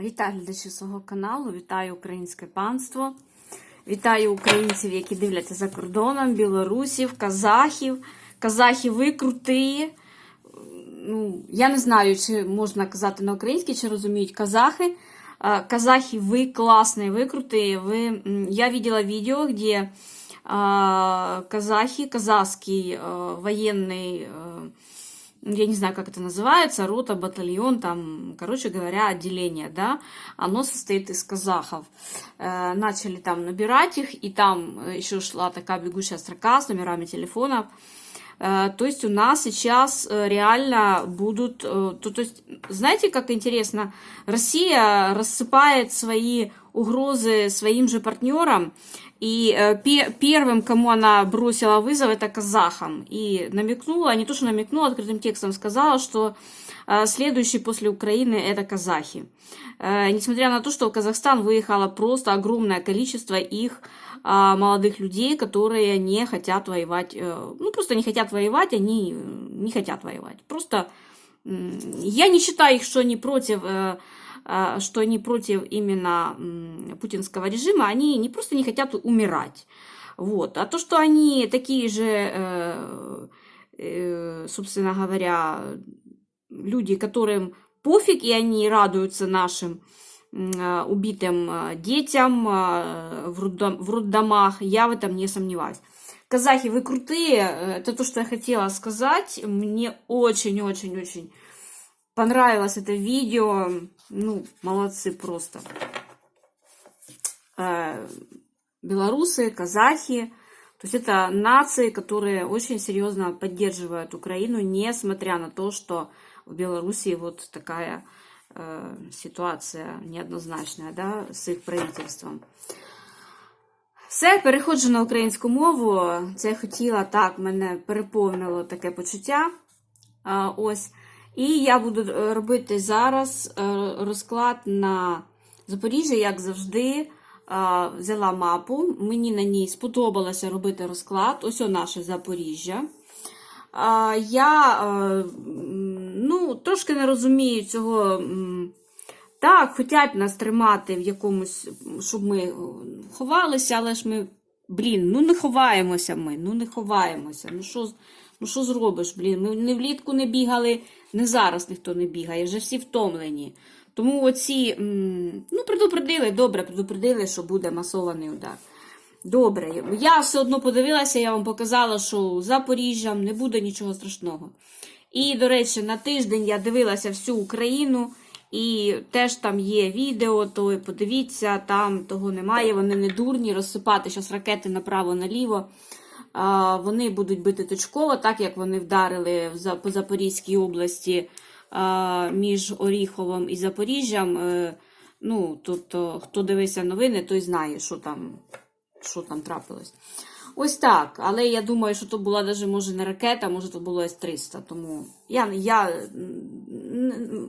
Вітаю глядачів свого каналу, вітаю українське панство, вітаю українців, які дивляться за кордоном, білорусів, казахів. Казахи, ви круті. Ну, я не знаю, чи можна казати на українській, чи розуміють казахи. А, Казахи, вы классные, вы крутые. Вы... м, Я видела видео, где а, казахи, казахский а, военный, а, Я не знаю, как это называется, рота, батальон, там, короче говоря, отделение, да, оно состоит из казахов. Э, Начали там набирать их, и там еще шла такая бегущая строка с номерами телефонов. Э, То есть у нас сейчас э, реально будут... э, То, то есть, знаете, как интересно, Россия рассыпает свои угрозы своим же партнерам, и э, пе- первым, кому она бросила вызов, это казахам. И намекнула, не то что намекнула, открытым текстом сказала, что э, следующий после Украины это казахи. Э, Несмотря на то, что в Казахстан выехало просто огромное количество их а, молодых людей, которые не хотят воевать, э, ну просто не хотят воевать, они э, не хотят воевать. Просто м, я не считаю их, что они против, э, а, что они против именно путинского режима, они не просто не хотят умирать. Вот. А то, что они такие же, э, э, собственно говоря, люди, которым пофиг, и они радуются нашим э, убитым э, детям в роддомах, я в этом не сомневаюсь. Казахи, вы крутые, э, это то, что я хотела сказать. Мне очень-очень-очень понравилось это видео. Ну, молодцы просто. Э, Белорусы, казахи. То есть это нации, которые очень серьезно поддерживают Украину, несмотря на то, что в Белоруссии вот такая э, ситуація неоднозначна да, з їх правительством. Все, переходжу на українську мову. Це я хотіла так, мене переповнило таке почуття. А, ось. І я буду е, робити зараз е, розклад на Запоріжжя, як завжди. Взяла мапу. Мені на ній сподобалося робити розклад. Ось наше Запоріжжя. Я е, ну, трошки не розумію цього. Так, хочуть нас тримати в якомусь, щоб ми е, ховалися, але ж ми, блін, ну не ховаємося ми, ну не ховаємося. Ну що, ну що зробиш, блін? Ми не влітку не бігали, не зараз ніхто не бігає, вже всі втомлені. Тому оці, ну, предупредили, добре, предупредили, що буде масований удар. Добре, я все одно подивилася, я вам показала, що Запоріжжям не буде нічого страшного. І, до речі, на тиждень я дивилася всю Україну, і теж там є відео, то подивіться, там того немає, вони не дурні, розсипати зараз ракети направо-наліво. Вони будуть бити точково, так як вони вдарили по Запорізькій області між Оріховом і Запоріжжям. Е, Ну, тобто, хто дивився новини, той знає, що там, що там трапилось. Ось так. Але я думаю, що то була навіть може не ракета, може то було С-300. Тому я, я,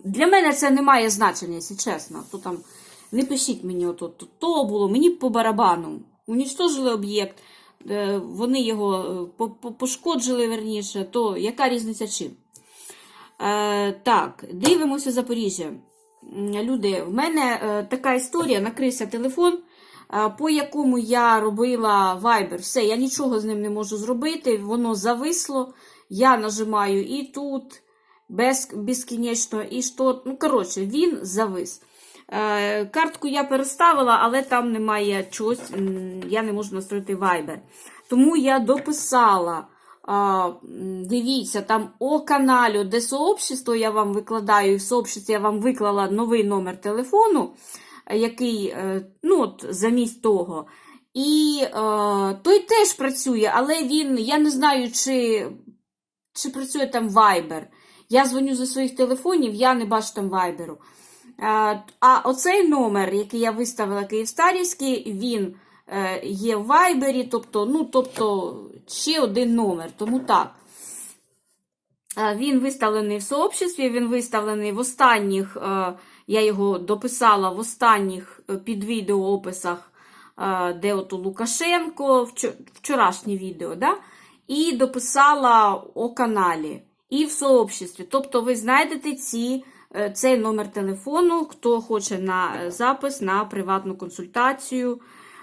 для мене це не має значення, якщо чесно. То там, не пишіть мені, ото, то, то було, мені по барабану. Унічтожили об'єкт, вони його е, по- по- пошкоджили верніше, то яка різниця чим? Е, так, дивимося Запоріжжя. Люди, в мене е, така історія, накрився телефон, е, по якому я робила Viber. Все, я нічого з ним не можу зробити, воно зависло. Я нажимаю і тут без, безкінечно, і що. Ну, коротше, він завис. Е, картку я переставила, але там немає чогось, я не можу настроїти Viber. Тому я дописала. Дивіться, там о каналю, де сообщество я вам викладаю, і в сообществі я вам виклала новий номер телефону, е, який, е, ну, от, замість того. І е, той теж працює, але він, я не знаю, чи, чи працює там Viber. Я дзвоню зі своїх телефонів, я не бачу там Viber. Е, А оцей номер, який я виставила Київстарівський, він е, є в Вайбері, тобто, ну, тобто ще один номер. Тому так. Е, Він виставлений в сообществі, він виставлений в останніх, я його дописала в останніх під відео описах, е, де ото Лукашенко, вчорашнє відео, да? і дописала о каналі, і в сообществі. Тобто ви знайдете ці цей номер телефону. Хто хоче на е, запис на приватну консультацію,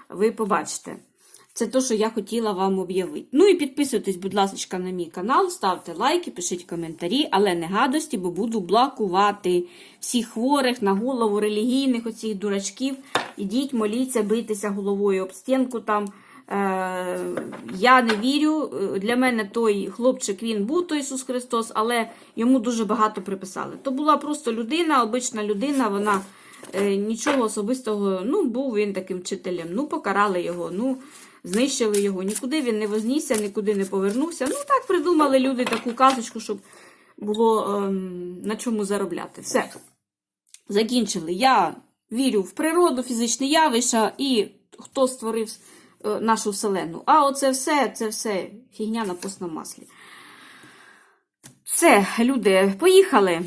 ви побачите. Це те, що я хотіла вам об'явити. Ну і підписуйтесь, будь ласка, на мій канал, ставте лайки, пишіть коментарі, але не гадості, бо буду блокувати всіх хворих на голову релігійних оцих дурачків. Ідіть, моліться, бийтеся головою об стінку там. Е, я не вірю. Для мене той хлопчик він був той Ісус Христос, але йому дуже багато приписали. То була просто людина, обична людина, вона е, нічого особистого, ну, був він таким вчителем. Ну, покарали його, ну, знищили його. Нікуди він не вознісся, нікуди не повернувся. Ну, так придумали люди таку казочку, щоб було ем, на чому заробляти. Все. Закінчили. Я вірю в природу, фізичні явища і хто створив е, нашу вселену. А оце все, це все фігня на постному маслі. Все, люди, поїхали.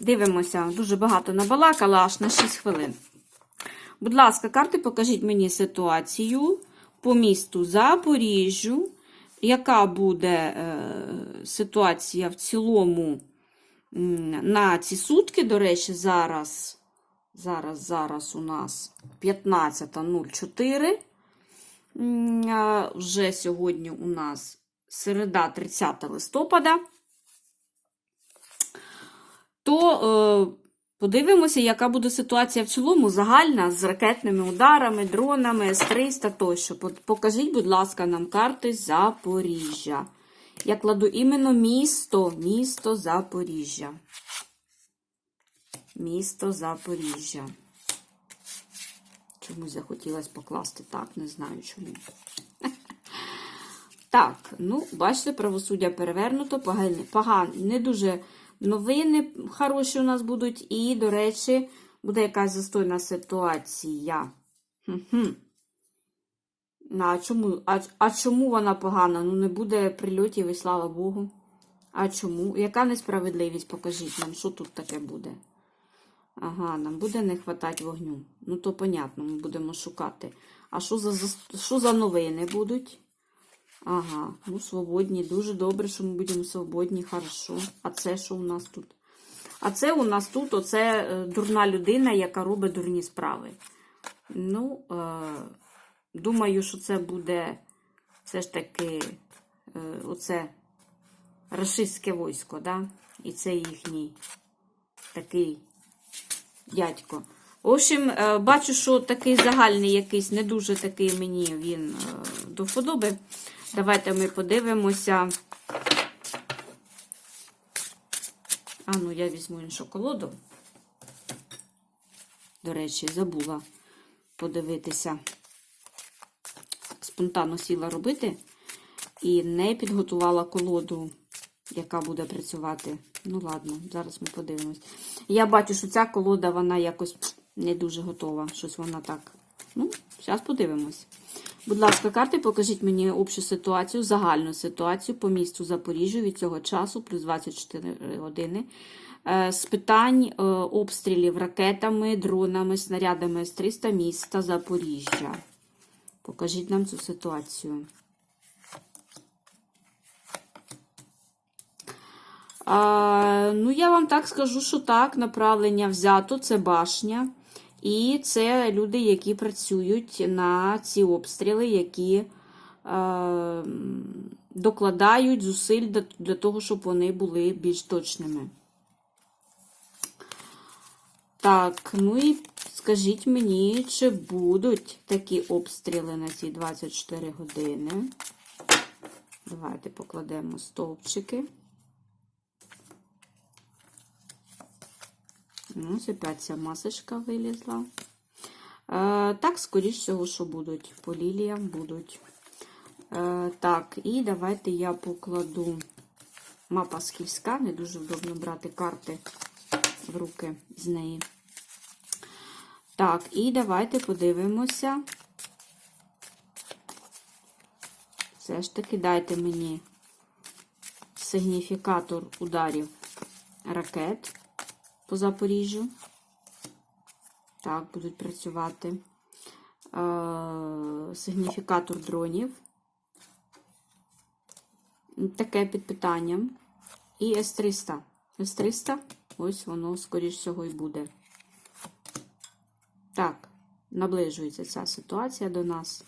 Дивимося, дуже багато набалакала, аж на 6 хвилин. Будь ласка, карти, покажіть мені ситуацію по місту Запоріжжю. Яка буде е, ситуація в цілому на ці сутки? До речі, зараз, зараз, зараз у нас 15.04. Вже сьогодні у нас середа 30 листопада. То е, подивимося, яка буде ситуація в цілому загальна з ракетними ударами, дронами, С-300 тощо. Покажіть, будь ласка, нам карти Запоріжжя. Я кладу іменно місто, місто Запоріжжя. Місто Запоріжжя. Чомусь захотілося покласти так, не знаю чому. Так, ну, бачите, правосуддя перевернуто, погані, погані, не дуже новини хороші у нас будуть. І, до речі, буде якась застойна ситуація. Хм-хм. Ну, А чому, а, а чому вона погана? Ну, не буде прильотів і слава Богу. А чому? Яка несправедливість? Покажіть нам, що тут таке буде? Ага, нам буде не хватати вогню. Ну, то понятно, ми будемо шукати. А що за, що за новини будуть? Ага, ну свободні. Дуже добре, що ми будемо свободні, хорошо. А це що у нас тут? А це у нас тут оце е, дурна людина, яка робить дурні справи. Ну, е, думаю, що це буде все ж таки е, оце рашистське військо, да? І це їхній такий дядько. В общем, е, бачу, що такий загальний якийсь не дуже такий мені він е, до вподоби. Давайте ми подивимося. А ну, я візьму іншу колоду. До речі, забула подивитися. Спонтанно сіла робити і не підготувала колоду, яка буде працювати. Ну, ладно, зараз ми подивимось. Я бачу, що ця колода, вона якось не дуже готова. Щось вона так. Ну, зараз подивимось. Будь ласка, карти, покажіть мені общу ситуацію, загальну ситуацію по місту Запоріжжя від цього часу, плюс 24 години. Е, З питань е, обстрілів ракетами, дронами, снарядами С-300 міста Запоріжжя. Покажіть нам цю ситуацію. А, ну, я вам так скажу, що так, направлення взято, це башня. І це люди, які працюють на ці обстріли, які е, докладають зусиль для, того, щоб вони були більш точними. Так, ну і скажіть мені, чи будуть такі обстріли на ці 24 години? Давайте покладемо стовпчики. Ось опять ця масочка вилізла. Е, так, скоріш всього, що будуть. По ліліям будуть. Е, так, і давайте я покладу мапа скільська. Не дуже вдобно брати карти в руки з неї. Так, і давайте подивимося. Все ж таки дайте мені сигніфікатор ударів ракет по Запоріжжю. Так, будуть працювати. Е, сигніфікатор дронів. Таке під питанням. І С-300. С-300 ось воно, скоріш всього, і буде. Так, наближується ця ситуація до нас.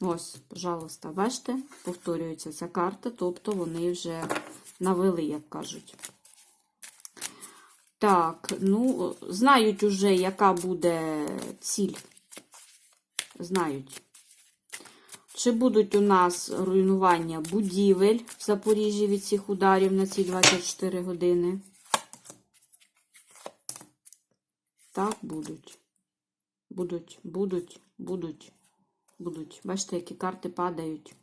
Ось, пожалуйста, бачите, повторюється ця карта, тобто вони вже навели, як кажуть. Так, ну, знають уже, яка буде ціль. Знають. Чи будуть у нас руйнування будівель в Запоріжжі від цих ударів на ці 24 години? Так, будуть. Будуть, будуть, будуть, будуть. Бачите, які карти падають.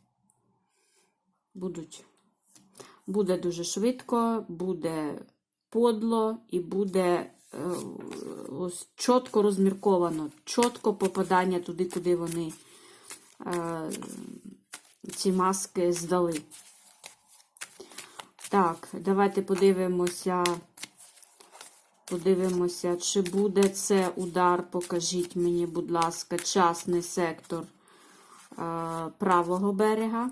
Будуть. Буде дуже швидко, буде подло і буде е, ось чітко розмірковано, чітко попадання туди, куди вони е, ці маски здали. Так, давайте подивимося. Подивимося, чи буде це удар. Покажіть мені, будь ласка, частний сектор е, правого берега.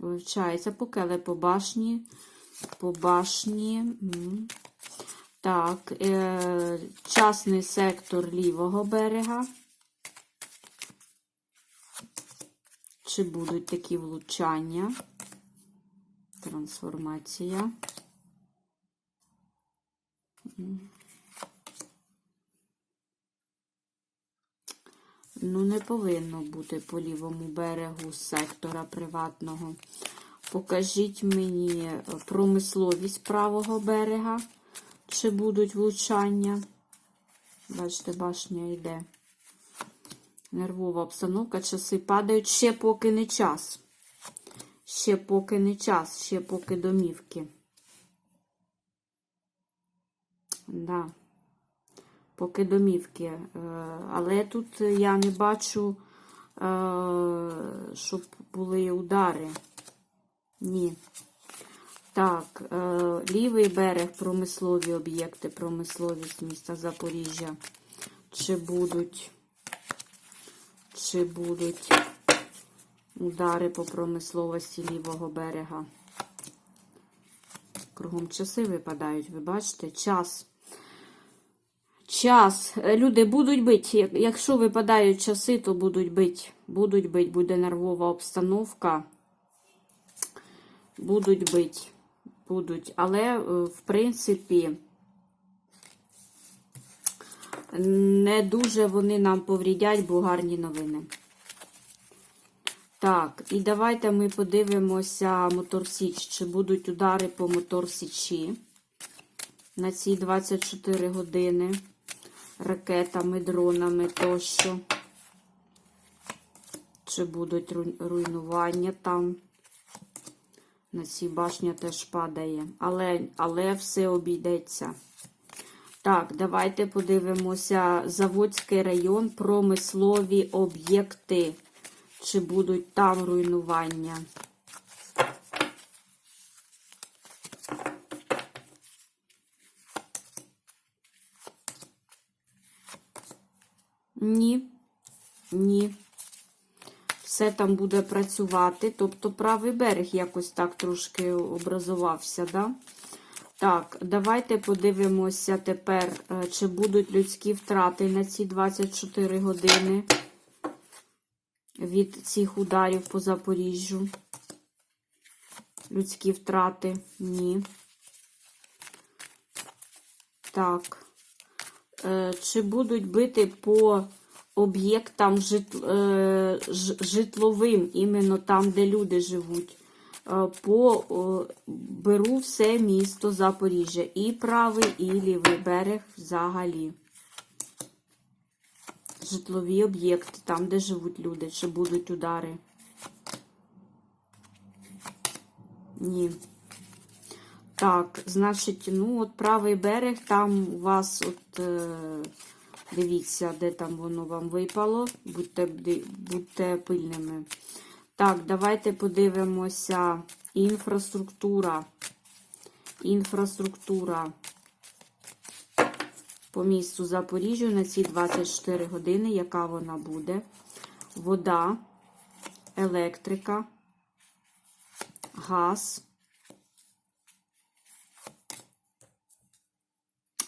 Вивчається покеле по башні. По башні. Так, е, частний сектор лівого берега. Чи будуть такі влучання? Трансформація. Ну, не повинно бути по лівому берегу сектора приватного. Покажіть мені промисловість правого берега, чи будуть влучання. Бачите, башня йде. Нервова обстановка, часи падають. Ще поки не час. Ще поки не час, ще поки домівки. Да. Поки домівки. Е, Але тут я не бачу, е, щоб були удари. Ні. Так, е, лівий берег, промислові об'єкти, промисловість міста Запоріжжя. Чи будуть, чи будуть удари по промисловості лівого берега? Кругом часи випадають, ви бачите? Час. Час. Люди будуть бити. Якщо випадають часи, то будуть бити. Будуть бити, буде нервова обстановка. Будуть бити. Будуть. Але, е, в принципі, не дуже вони нам поврідять, бо гарні новини. Так, і давайте ми подивимося Мотор Січ, чи будуть удари по Мотор Січі на ці 24 години ракетами, дронами тощо. Чи будуть руйнування там? На цій башня теж падає. Але, але все обійдеться. Так, давайте подивимося. Заводський район, промислові об'єкти. Чи будуть там руйнування? Ні, ні. Все там буде працювати. Тобто правий берег якось так трошки образувався, да? Так, давайте подивимося тепер, е, чи будуть людські втрати на ці 24 години від цих ударів по Запоріжжю. Людські втрати? Ні. Так. Е, чи будуть бити по об'єктам е, житловим, іменно там, де люди живуть. Е, по беру все місто Запоріжжя. І правий, і лівий берег взагалі. Житлові об'єкти, там, де живуть люди, чи будуть удари. Ні. Так, значить, ну, от правий берег, там у вас, от, е, дивіться, де там воно вам випало. Будьте, будьте пильними. Так, давайте подивимося. Інфраструктура. Інфраструктура по місту Запоріжжя на ці 24 години, яка вона буде. Вода, електрика. газ.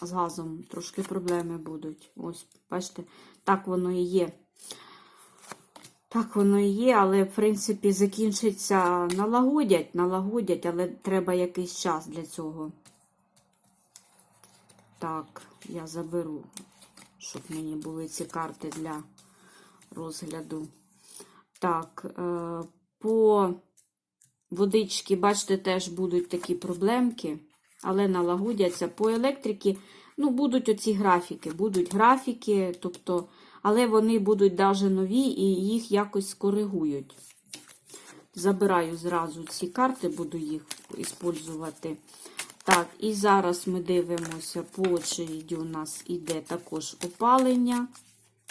З газом трошки проблеми будуть. Ось, бачите, так воно і є. Так воно і є, але, в принципі, закінчиться, налагодять, налагодять, але треба якийсь час для цього. Так, я заберу, щоб мені були ці карти для розгляду. Так, е, по водички, бачите, теж будуть такі проблемки, але налагодяться. По електрики, ну, будуть оці графіки, будуть графіки, тобто, але вони будуть даже нові і їх якось скоригують. Забираю зразу ці карти, буду їх використовувати. Так, і зараз ми дивимося, по очереді у нас іде також опалення.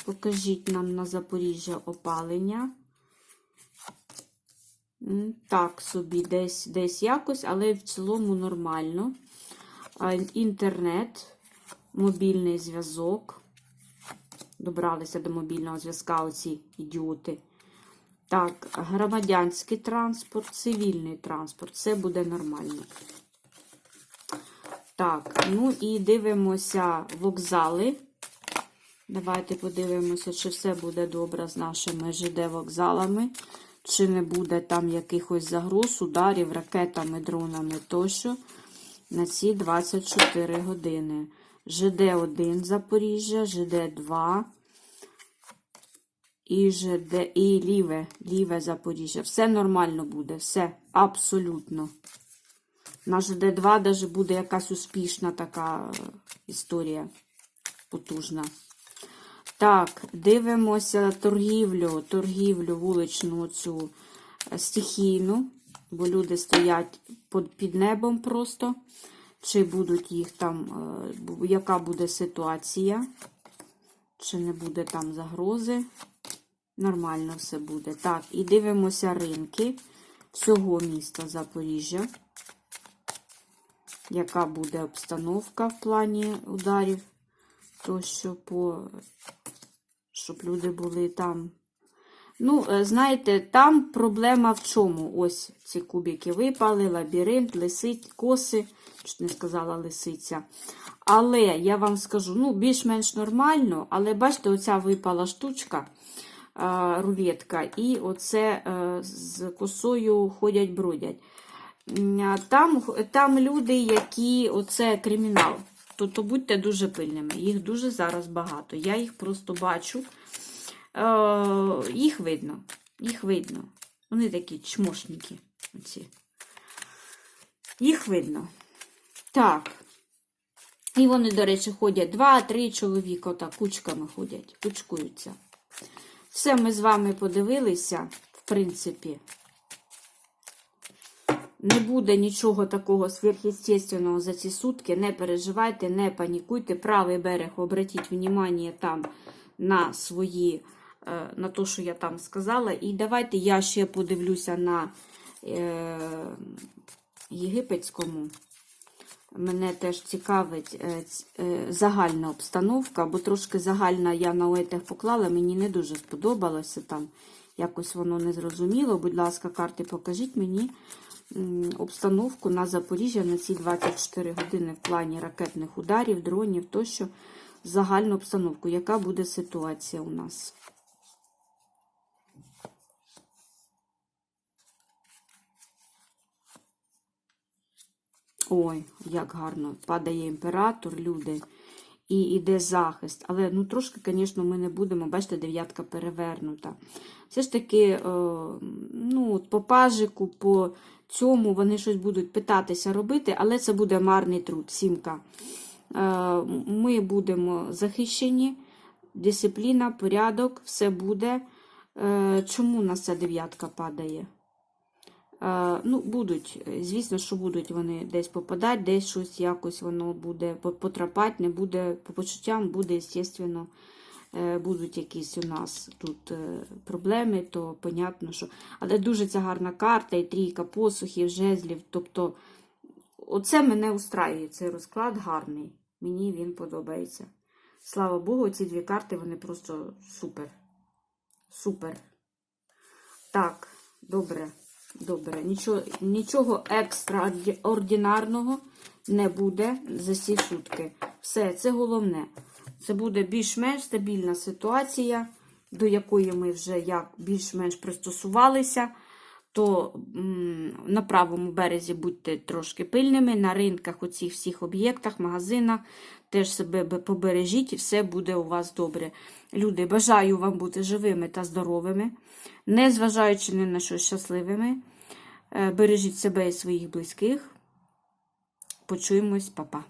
Покажіть нам на Запоріжжя опалення. Так, собі десь, десь якось, але в цілому нормально. Інтернет, мобільний зв'язок. Добралися до мобільного зв'язка оці ідіоти. Так, громадянський транспорт, цивільний транспорт. Це буде нормально. Так, ну і дивимося вокзали. Давайте подивимося, чи все буде добре з нашими ЖД-вокзалами, чи не буде там якихось загроз, ударів, ракетами, дронами тощо на ці 24 години. ЖД-1 Запоріжжя, ЖД-2 і ЖД, і ліве, ліве Запоріжжя. Все нормально буде, все, абсолютно. На ЖД-2 даже буде якась успішна така е, історія, потужна. Так, дивимося торгівлю, торгівлю вуличну цю е, стихійну, бо люди стоять під, небом просто. Чи будуть їх там, е, яка буде ситуація, чи не буде там загрози. Нормально все буде. Так, і дивимося ринки всього міста Запоріжжя. Яка буде обстановка в плані ударів, тощо по щоб люди були там. Ну, е, знаєте, там проблема в чому? Ось ці кубики випали, лабіринт, лисиць, коси, не сказала лисиця. Але я вам скажу, ну, більш-менш нормально, але бачите, оця випала штучка, е, рулетка, і оце е, з косою ходять, бродять. Там, там люди, які оце кримінал. То, то будьте дуже пильними. Їх дуже зараз багато. Я їх просто бачу. Е, їх видно. Їх видно. Вони такі чмошники. Оці. Їх видно. Так. І вони, до речі, ходять два-три чоловіка, отак кучками ходять, кучкуються. Все ми з вами подивилися, в принципі. Не буде нічого такого сверхъестественного за ці сутки. Не переживайте, не панікуйте. Правий берег, обратіть внимание там на свої, на те, що я там сказала. І давайте я ще подивлюся на е, єгипетському. Мене теж цікавить е, е, загальна обстановка, бо трошки загальна я на ОЕТах поклала, мені не дуже сподобалося там. Якось воно не зрозуміло. Будь ласка, карти, покажіть мені обстановку на Запоріжжя на ці 24 години в плані ракетних ударів, дронів тощо. Загальну обстановку. Яка буде ситуація у нас? Ой, як гарно. Падає імператор, люди. І йде захист. Але ну трошки, звісно, ми не будемо. Бачите, дев'ятка перевернута. Все ж таки, е, ну, по пажику, по цьому вони щось будуть питатися робити, але це буде марний труд, сімка. Е, ми будемо захищені, дисципліна, порядок, все буде. Е, чому у нас ця дев'ятка падає? Ну, будуть, е, звісно, що будуть вони десь попадати, десь щось якось воно буде потрапати, не буде, по почуттям буде, звісно, е, будуть якісь у нас тут е, проблеми, то понятно, що. Але дуже ця гарна карта, і трійка посухів, жезлів. Тобто, оце мене устраює, цей розклад гарний. Мені він подобається. Слава Богу, ці дві карти, вони просто супер. Супер. Так, добре. Добре. Нічого, нічого екстраординарного не буде за ці сутки. Все, це головне. Це буде більш-менш стабільна ситуація, до якої ми вже як більш-менш пристосувалися. То на правому березі будьте трошки пильними, на ринках, у цих всіх об'єктах, магазинах, теж себе побережіть і все буде у вас добре. Люди, бажаю вам бути живими та здоровими, не зважаючи ні на що щасливими. Е, Бережіть себе і своїх близьких. Почуємось, па-па.